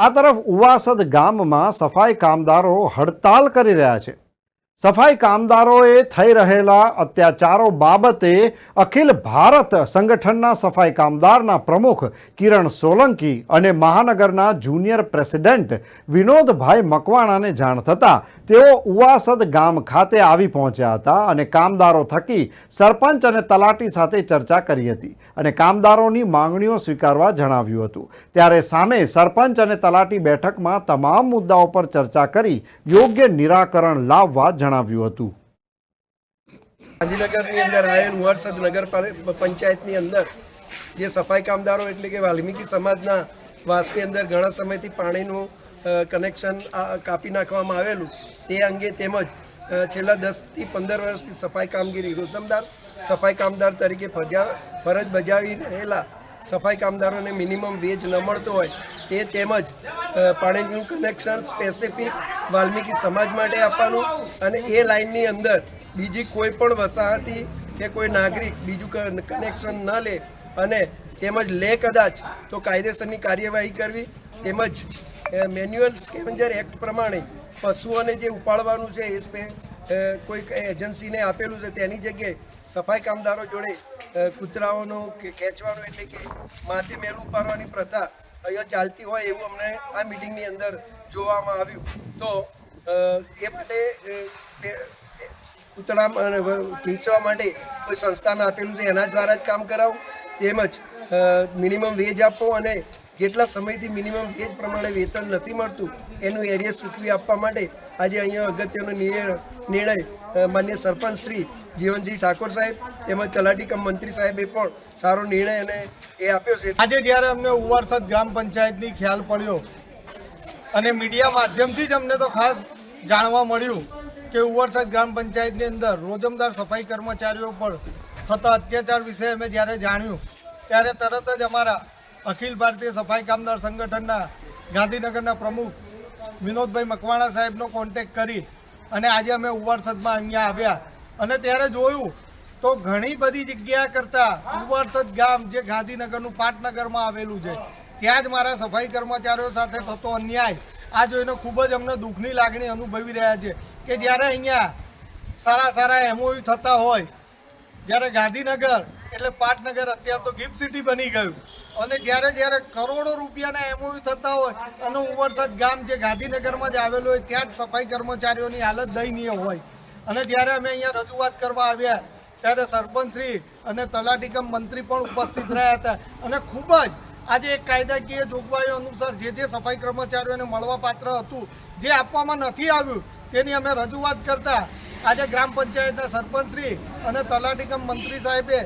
આ તરફ ઉવાસદ ગામમાં સફાઈ કામદારો હડતાલ કરી રહ્યા છે. સફાઈ કામદારોએ થઈ રહેલા અત્યાચારો બાબતે અખિલ ભારત સંગઠનના સફાઈ કામદારના પ્રમુખ કિરણ સોલંકી અને મહાનગરના જુનિયર પ્રેસિડેન્ટ વિનોદભાઈ મકવાણાને જાણ થતાં તેઓ ઉવાસદ ગામ ખાતે આવી પહોંચ્યા હતા અને કામદારો થકી સરપંચ અને તલાટી સાથે ચર્ચા કરી હતી અને કામદારોની માંગણીઓ સ્વીકારવા જણાવ્યું હતું. ત્યારે સામે સરપંચ અને તલાટી બેઠકમાં તમામ મુદ્દાઓ પર ચર્ચા કરી યોગ્ય નિરાકરણ લાવવા જણાવ્યું હતું. ગાંધીનગરની અંદર આવેલ વરસદ નગર પંચાયતની અંદર જે સફાઈ કામદારો એટલે કે વાલ્મીકી સમાજના વાસની અંદર ઘણા સમયથી પાણીનું કનેક્શન કાપી નાખવામાં આવેલું. તે અંગે તેમજ છેલ્લા દસથી પંદર વર્ષથી સફાઈ કામગીરી, રોજમદાર સફાઈ કામદાર તરીકે ફજા, ફરજ બજાવી રહેલા સફાઈ કામદારોને મિનિમમ વેજ ન મળતો હોય, તે તેમજ પાણીનું કનેક્શન સ્પેસિફિક વાલ્મીકી સમાજ માટે આપવાનું અને એ લાઇનની અંદર બીજી કોઈ પણ વસાહતી કે કોઈ નાગરિક બીજું કનેક્શન ન લે અને તેમજ લે કદાચ તો કાયદેસરની કાર્યવાહી કરવી તેમજ મેન્યુઅલ સ્કેવેન્જર એક્ટ પ્રમાણે પશુઓને જે ઉપાડવાનું છે, એ સ્પે કોઈક એજન્સીને આપેલું છે, તેની જગ્યાએ સફાઈ કામદારો જોડે કૂતરાઓનો કે ખેંચવાનું એટલે કે માથે મેલું ઉપાડવાની પ્રથા અહીંયા ચાલતી હોય એવું અમને આ મિટિંગની અંદર જોવામાં આવ્યું. તો એ માટે કૂતરા ખીચવા માટે કોઈ સંસ્થાને આપેલું છે, એના દ્વારા જ કામ કરાવવું તેમજ મિનિમમ વેજ આપવો અને જેટલા સમયથી મિનિમમ વેજ પ્રમાણે વેતન નથી મળતું, એનું એરિયા ચૂકવી આપવા માટે આજે અહીંયા અગત્યનો નિર્ણય માન્ય સરપંચ શ્રી જીવનજી ઠાકોર સાહેબ તેમજ તલાટી કમ મંત્રી સાહેબે પણ સારો નિર્ણય અને એ આપ્યો છે. આજે જ્યારે અમને ઉવારસદ ગ્રામ પંચાયતની ખ્યાલ પડ્યો અને મીડિયા માધ્યમથી જ અમને તો ખાસ જાણવા મળ્યું કે ઉવારસદ ગ્રામ પંચાયતની અંદર રોજમદાર સફાઈ કર્મચારીઓ પર થતા અત્યાચાર વિશે અમે જ્યારે જાણ્યું, ત્યારે તરત જ અમારા અખિલ ભારતીય સફાઈ કામદાર સંગઠનના ગાંધીનગરના પ્રમુખ વિનોદભાઈ મકવાણા સાહેબનો કોન્ટેક કરી અને આજે અમે ઉવારસદમાં અહીંયા આવ્યા. અને ત્યારે જોયું તો ઘણી બધી જગ્યા કરતાં ઉવારસદ ગામ જે ગાંધીનગરનું પાટનગરમાં આવેલું છે, ત્યાં જ મારા સફાઈ કર્મચારીઓ સાથે થતો અન્યાય. આ જોઈને ખૂબ જ અમને દુઃખની લાગણી અનુભવી રહ્યા છે કે જ્યારે અહીંયા સારા સારા એમઓયુ થતા હોય, જ્યારે ગાંધીનગર એટલે પાટનગર અત્યારે તો ગિફ્ટ સિટી બની ગયું. અને જ્યારે જ્યારે કરોડો રૂપિયાના એમઓયુ થતા હોય, અને ઉવરસદ ગામ જે ગાંધીનગરમાં જ આવેલું હોય, ત્યાં જ સફાઈ કર્મચારીઓની હાલત દયનીય હોય. અને જ્યારે અમે અહીંયા રજૂઆત કરવા આવ્યા, ત્યારે સરપંચશ્રી અને તલાટીકમ મંત્રી પણ ઉપસ્થિત રહ્યા હતા. અને ખૂબ જ આજે એક કાયદાકીય જોગવાઈઓ અનુસાર જે જે સફાઈ કર્મચારીઓને મળવાપાત્ર હતું, જે આપવામાં નથી આવ્યું, તેની અમે રજૂઆત કરતા આજે ગ્રામ પંચાયતના સરપંચશ્રી અને તલાટીકમ મંત્રી સાહેબે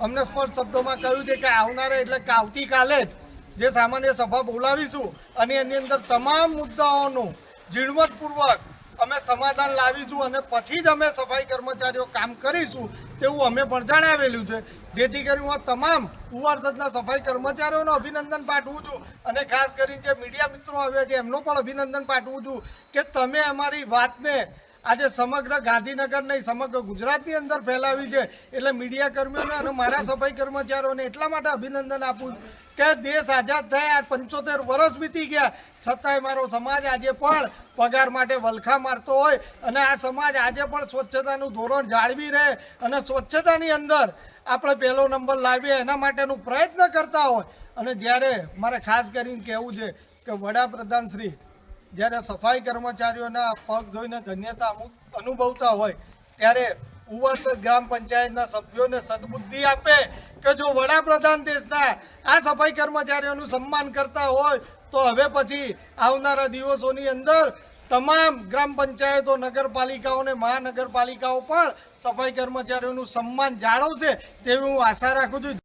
અમને સ્પષ્ટ શબ્દોમાં કહ્યું છે કે આવનારા એટલે કે આવતીકાલે જ જે સામાન્ય સભા બોલાવીશું, અને એની અંદર તમામ મુદ્દાઓનું ઝીણવટપૂર્વક અમે સમાધાન લાવીશું અને પછી જ અમે સફાઈ કર્મચારીઓ કામ કરીશું તેવું અમે પણ જણાવેલું છે. જેથી કરી હું આ તમામ ઉવારસદના સફાઈ કર્મચારીઓને અભિનંદન પાઠવું છું અને ખાસ કરીને જે મીડિયા મિત્રો આવ્યા છે એમનો પણ અભિનંદન પાઠવું છું કે તમે અમારી વાતને આજે સમગ્ર ગાંધીનગર નહીં, સમગ્ર ગુજરાતની અંદર ફેલાવી છે. એટલે મીડિયા કર્મીઓને અને મારા સફાઈ કર્મચારીઓને એટલા માટે અભિનંદન આપું કે દેશ આઝાદ થયા પંચોતેર વર્ષ વીતી ગયા. છતાંય મારો સમાજ આજે પણ પગાર માટે વલખા મારતો હોય અને આ સમાજ આજે પણ સ્વચ્છતાનું ધોરણ જાળવી રહે અને સ્વચ્છતાની અંદર આપણે પહેલો નંબર લાવીએ એના માટેનું પ્રયત્ન કરતા હોય. અને જ્યારે મારે ખાસ કરીને કહેવું છે કે વડાપ્રધાન શ્રી જ્યારે સફાઈ કર્મચારીઓના પગ ધોઈને ધન્યતા અમુક અનુભવતા હોય, ત્યારે ઉવરસદ ગ્રામ પંચાયતના સભ્યોને સદબુદ્ધિ આપે કે જો વડાપ્રધાન દેશના આ સફાઈ કર્મચારીઓનું સન્માન કરતા હોય, તો હવે પછી આવનારા દિવસોની અંદર તમામ ગ્રામ પંચાયતો નગરપાલિકાઓ અને મહાનગરપાલિકાઓ પણ સફાઈ કર્મચારીઓનું સન્માન જાળવશે તેવી હું આશા રાખું છું.